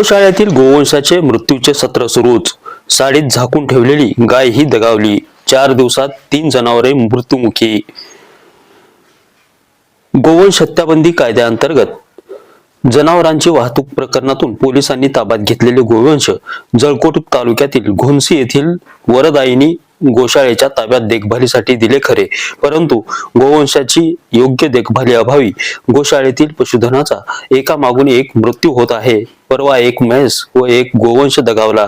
गोशाळेतील गोवंशाचे मृत्यूचे सत्र सुरूच. साडीत झाकून ठेवलेली गाय ही दगावली. चार दिवसात तीन जनावरे मृत्युमुखी. गोवंश हत्याबंदी कायद्याअंतर्गत. जनावरांची वाहतूक प्रकरणातून पोलिसांनी ताब्यात घेतलेले गोवंश जळकोट तालुक्यातील घोनसी येथील वरदायिनी गोशाळेच्या ताब्यात देखभालीसाठी दिले खरे. परंतु गोवंशाची योग्य देखभाली अभावी गोशाळेतील पशुधनाचा एका मागून एक मृत्यू होत आहे. परवा एक म्हैस व एक गोवंश दगावला.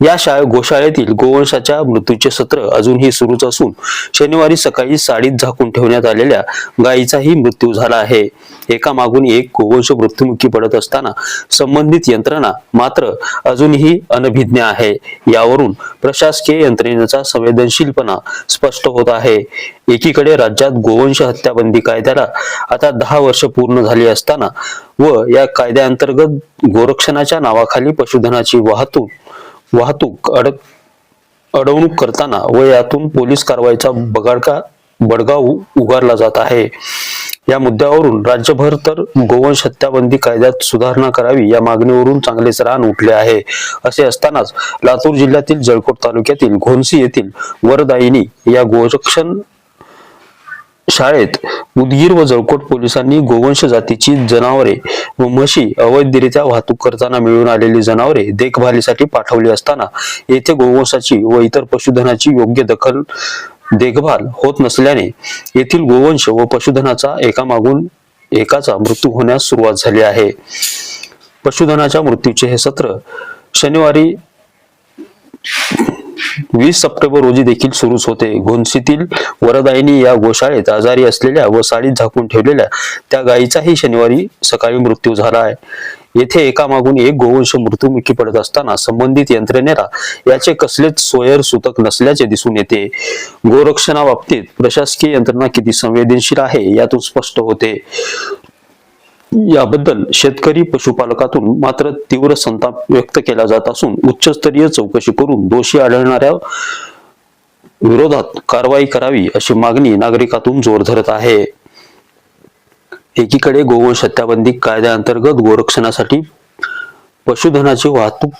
या शाळे गोशाळेतील गोवंशाच्या मृत्यूचे सत्र अजूनही सुरूच असून शनिवारी सकाळी साडीत झाकून ठेवण्यात आलेल्या गायीचाही मृत्यू झाला आहे. एका मागून एक गोवंश मृत्युमुखी पडत असताना संबंधित यंत्रणा मात्र अजूनही अनभिज्ञ आहे. यावरून प्रशासकीय यंत्रणेचा संवेदनशीलपणा स्पष्ट होत आहे. एकीकडे राज्यात गोवंश हत्याबंदी कायद्याला आता दहा वर्ष पूर्ण झाली असताना व या कायद्याअंतर्गत गोरक्षणाच्या नावाखाली पशुधनाची वाहतूक वाहतूक अडक अडवणूक करताना व यातून पोलीस कारवाईचा बगाडका बडगा उ- उगारला जात आहे. या मुद्द्यावरून राज्यभर तर गोवंश हत्याबंदी कायद्यात सुधारणा करावी या मागणीवरून चांगलेच रान उठले आहे. असे असतानाच लातूर जिल्ह्यातील जळकोट तालुक्यातील घोनसी येथील वरदायिनी या गोरक्षण शाळेत उदगीर व जळकोट पोलिसांनी गोवंश जातीची जनावरे व म्हशी अवैधरित्या वाहतूक करताना मिळून आलेली जनावरे देखभालीसाठी पाठवली असताना येथे गोवंशाची व इतर पशुधनाची योग्य दखल देखभाल होत नसल्याने येथील गोवंश व पशुधनाचा एकामागून एकाचा मृत्यू होण्यास सुरुवात झाली आहे. पशुधनाच्या मृत्यूचे हे सत्र शनिवारी वीस सप्टेंबर रोजी देखील सुरूच होते. घोनसीतील वरदायिनी या गोशाळेत आजारी असलेल्या व साडीत झाकून ठेवलेल्या त्या गायीचाही शनिवारी सकाळी मृत्यू झाला आहे. येथे एकामागून एक गोवंश मृत्युमुखी पडत असताना संबंधित यंत्रणेला याचे कसलेच सोयर सुतक नसल्याचे दिसून येते. गोरक्षणाबाबतीत प्रशासकीय यंत्रणा किती संवेदनशील आहे यातून स्पष्ट होते. याबद्दल शेतकरी पशुपालकातून मात्र तीव्र संताप व्यक्त केला जात असून उच्चस्तरीय चौकशी करून दोषी आढळणाऱ्या विरोधात कारवाई करावी अशी मागणी नागरिकातून जोर धरत आहे. एकीकडे गोवंश हत्याबंदी कायद्याअंतर्गत गोरक्षणासाठी पशुधनाची वाहतूक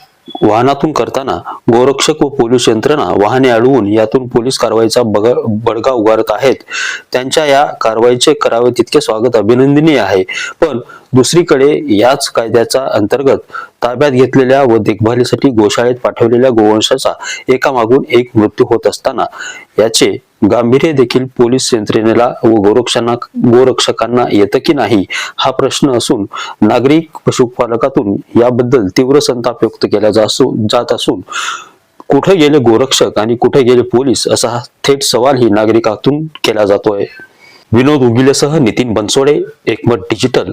वाहनातून करताना गोरक्षक व पोलीस यंत्रणा वाहने अडवून यातून पोलीस कारवाईचा बग- बडगा उगारत आहेत. त्यांच्या या कारवाईचे करावे तितके स्वागत अभिनंदनीय आहे. पण दुसरीकडे याच कायद्याचा अंतर्गत ताब्यात घेतलेल्या व देखभालीसाठी गोशाळेत पाठवलेल्या गोवंशाचा एकामागून एक मृत्यू होत असताना याचे गांभीर्य देखील पोलीस यंत्रणेला व गोरक्षांना गोरक्षकांना येतं की नाही हा प्रश्न असून नागरिक पशुपालकातून याबद्दल तीव्र संताप व्यक्त केला जा- जात असून कुठे गेले गोरक्षक आणि कुठे गेले पोलीस असा हा थेट सवालही नागरिकातून केला जातोय. विनोद उगिलेसह नितीन बनसोडे एकमत digital.